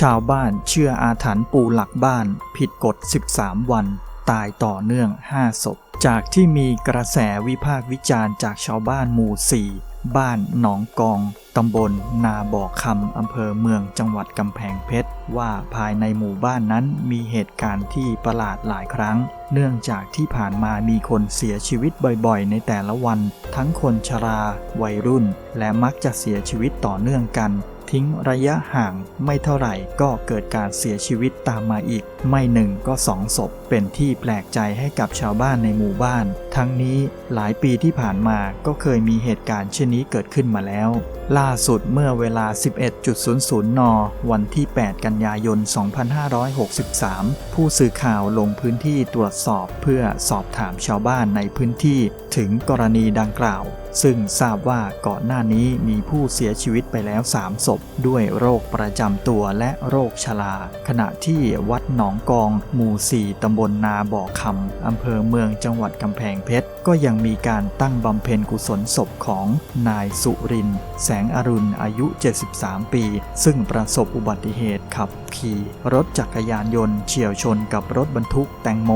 ชาวบ้านเชื่ออาถรรพ์ปูหลักบ้านผิดกฎ 13 วัน ตายต่อเนื่อง 5 ศพ จากที่มีกระแสวิพากษ์วิจารณ์จากชาวบ้านหมู่ 4 บ้านหนองกอง ตำบลนาบ่อคำอำเภอเมืองจังหวัดกำแพงเพชร ว่าภายในหมู่บ้านนั้นมีเหตุการณ์ที่ประหลาดหลายครั้ง เนื่องจากที่ผ่านมามีคนเสียชีวิตบ่อยๆ ในแต่ละวัน ทั้งคนชรา วัยรุ่น และมักจะเสียชีวิตต่อเนื่องกัน ทิ้งระยะห่างไม่เท่าไหร่ก็เกิดการเสียชีวิตตามมาอีก ไม่หนึ่งก็สองศพ เป็นที่แปลกใจให้กับชาวบ้านในหมู่บ้าน ทั้งนี้หลายปีที่ผ่านมาก็เคยมีเหตุการณ์เช่นนี้เกิดขึ้นมาแล้ว ล่าสุดเมื่อเวลา 11.00 น วันที่ 8 กันยายน 2563 ผู้สื่อข่าวลงพื้นที่ตรวจสอบเพื่อสอบถามชาวบ้านในพื้นที่ ถึงกรณีดังกล่าว ซึ่งทราบว่าก่อนหน้านี้มีผู้เสียชีวิตไปแล้ว 3 ศพ ด้วยโรคประจำตัวและโรคชรา ขณะที่วัดหนองกอง หมู่ 4 ตำบลนาบ่อคำอำเภอเมืองจังหวัดกำแพงเพชร ก็ยังมีการตั้งบำเพ็ญกุศลศพของนายสุริน แสงอรุณอายุ 73 ปี ซึ่งประสบอุบัติเหตุขับขี่รถจักรยานยนต์เฉี่ยวชนกับรถบรรทุกแตงโม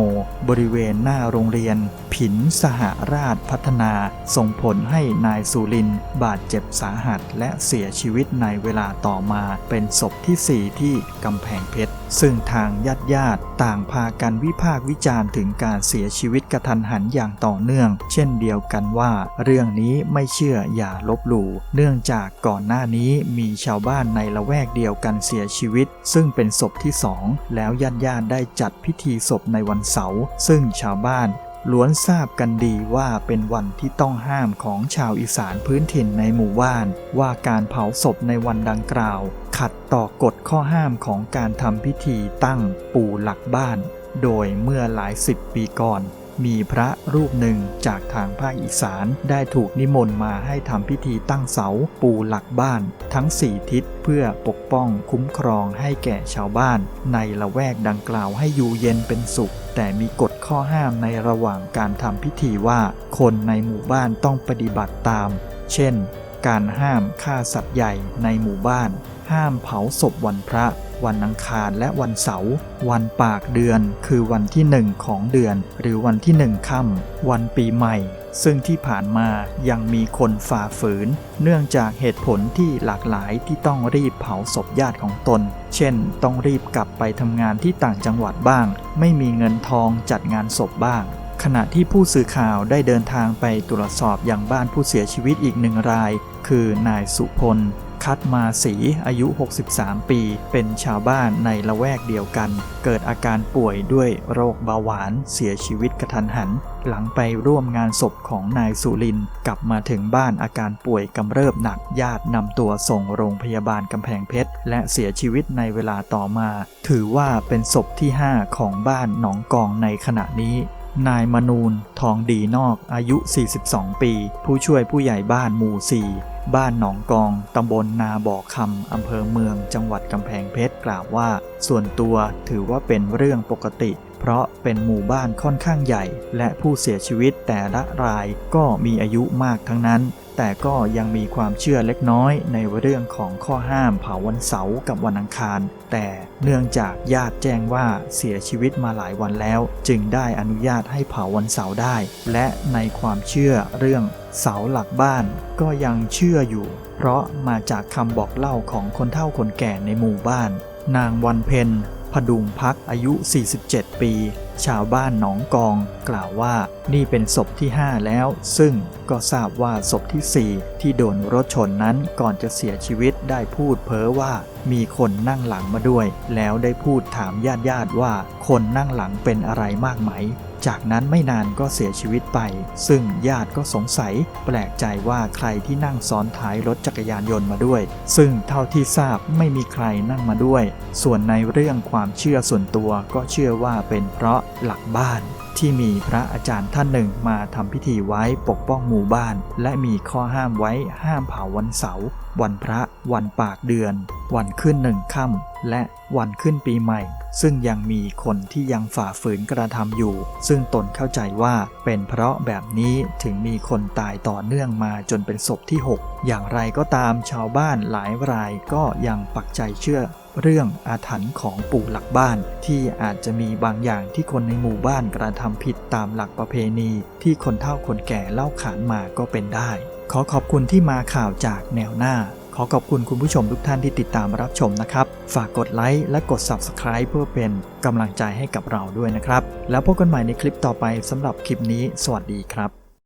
บริเวณหน้าโรงเรียน ผินสหราชพัฒนา ส่งผลให้นายสุรินบาดเจ็บสาหัสและเสียชีวิตในเวลาต่อมาเป็นศพที่ 4 ที่กำแพงเพชร ซึ่งทางญาติญาติต่างพากันวิพากษ์วิจารณ์ถึงการเสียชีวิตกระทันหันอย่างต่อเนื่อง เช่นเดียวกันว่า เรื่องนี้ไม่เชื่ออย่าลบหลู่เนื่องจากก่อนหน้านี้มีชาวบ้านในละแวกเดียวกันเสียชีวิต ซึ่งเป็นศพที่สองแล้วญาติญาติได้จัดพิธีศพในวันเสาร์ซึ่งชาวบ้าน ล้วนทราบกันดีว่าเป็นวันที่ต้องห้ามของชาวอีสานพื้นถิ่นในหมู่บ้าน ว่าการเผาศพในวันดังกล่าว ขัดต่อกฎข้อห้ามของการทำพิธีตั้งปู่หลักบ้าน โดยเมื่อหลายสิบปีก่อน มีพระรูปหนึ่งจากทางภาคอีสานได้ถูกนิมนต์มาให้ทำพิธีตั้งเสาปูหลักบ้าน ทั้งสี่ทิศเพื่อปกป้องคุ้มครองให้แก่ชาวบ้าน ในละแวกดังกล่าวให้อยู่เย็นเป็นสุข แต่มีกฎข้อห้ามในระหว่างการทำพิธีว่า คนในหมู่บ้านต้องปฏิบัติตาม เช่น การห้ามฆ่าสัตว์ใหญ่ในหมู่บ้าน ห้ามเผาศพวันพระ วันอังคารและวันเสาร์ วันปากเดือนคือวันที่หนึ่งของเดือน หรือวันที่หนึ่งค่ำวันปีใหม่ ซึ่งที่ผ่านมายังมีคนฝ่าฝืน เนื่องจากเหตุผลที่หลากหลายที่ต้องรีบเผาศพญาติของตน เช่น ต้องรีบกลับไปทำงานที่ต่างจังหวัดบ้าง ไม่มีเงินทองจัดงานศพบ้าง ขณะที่ผู้สื่อข่าวได้เดินทางไปตรวจสอบอย่างบ้านผู้เสียชีวิตอีกหนึ่งราย คือนายสุพล คัดมาศีอายุ 63 ปี เป็นชาวบ้านในละแวกเดียวกัน เกิดอาการป่วยด้วยโรคเบาหวานเสียชีวิตกระทันหัน หลังไปร่วมงานศพของนายสุรินทร์กลับมาถึงบ้านอาการป่วยกำเริบหนักญาตินำตัวส่งโรงพยาบาลกำแพงเพชร และเสียชีวิตในเวลาต่อมา ถือว่าเป็นศพที่ 5 ของบ้านหนองกองในขณะนี้ นายมนูนทองดีนอกอายุ 42 ปี ผู้ช่วยผู้ใหญ่บ้านหมู่ 4 บ้านหนองกอง ตำบลนาบ่อคำอำเภอเมือง จังหวัดกำแพงเพชรกล่าวว่า ส่วนตัวถือว่าเป็นเรื่องปกติ เพราะเป็นหมู่บ้านค่อนข้างใหญ่ และผู้เสียชีวิตแต่ละรายก็มีอายุมากทั้งนั้น แต่ก็ยังมีความเชื่อเล็กน้อยในเรื่องของข้อห้ามเผาวันเสาร์กับวันอังคาร แต่เนื่องจากญาติแจ้งว่าเสียชีวิตมาหลายวันแล้ว จึงได้อนุญาตให้เผาวันเสาร์ได้ และในความเชื่อเรื่องเสาหลักบ้านก็ยังเชื่ออยู่ เพราะมาจากคำบอกเล่าของคนเฒ่าคนแก่ในหมู่บ้าน นางวันเพ็ญ พดุงพักอายุ 47 ปี ชาวบ้านหนองกอง กล่าวว่านี่เป็นศพที่ 5 แล้ว ซึ่งก็ทราบว่าศพที่ 4 ที่โดนรถชนนั้นก่อนจะเสียชีวิตได้พูดเพ้อว่ามีคนนั่งหลังมาด้วย แล้วได้พูดถามญาติญาติว่า คนนั่งหลังเป็นอะไรมากไหม จากนั้นไม่นานก็เสียชีวิตไป ซึ่งญาติก็สงสัย แปลกใจว่าใครที่นั่งซ้อนท้ายรถจักรยานยนต์มาด้วย ซึ่งเท่าที่ทราบไม่มีใครนั่งมาด้วย ส่วนในเรื่องความเชื่อส่วนตัวก็เชื่อว่าเป็นเพราะหลักบ้านที่มีพระอาจารย์ท่านหนึ่งมาทำพิธีไว้ปกป้องหมู่บ้าน และมีข้อห้ามไว้ห้ามเผาวันเสาร์วันพระ วันปากเดือนวันขึ้นหนึ่งค่ำและวันขึ้นปีใหม่ ซึ่งยังมีคนที่ยังฝ่าฝืนกระทำอยู่ ซึ่งตนเข้าใจว่าเป็นเพราะแบบนี้ถึงมีคนตายต่อเนื่องมาจนเป็นศพที่ 6 อย่างไรก็ตามชาวบ้านหลายรายก็ยังปักใจเชื่อเรื่องอาถรรพ์ของปู่หลักบ้าน ที่อาจจะมีบางอย่างที่คนในหมู่บ้านกระทำผิดตามหลักประเพณี ที่คนเฒ่าคนแก่เล่าขานมาก็เป็นได้ ขอขอบคุณที่มาข่าวจากแนวหน้า ขอขอบคุณคุณผู้ชมทุกท่านที่ติดตามรับชมนะครับ ฝากกดไลค์และกด Subscribe เพื่อเป็นกำลังใจให้กับเราด้วยนะครับ แล้วพบกันใหม่ในคลิปต่อไปสำหรับคลิปนี้ สวัสดีครับ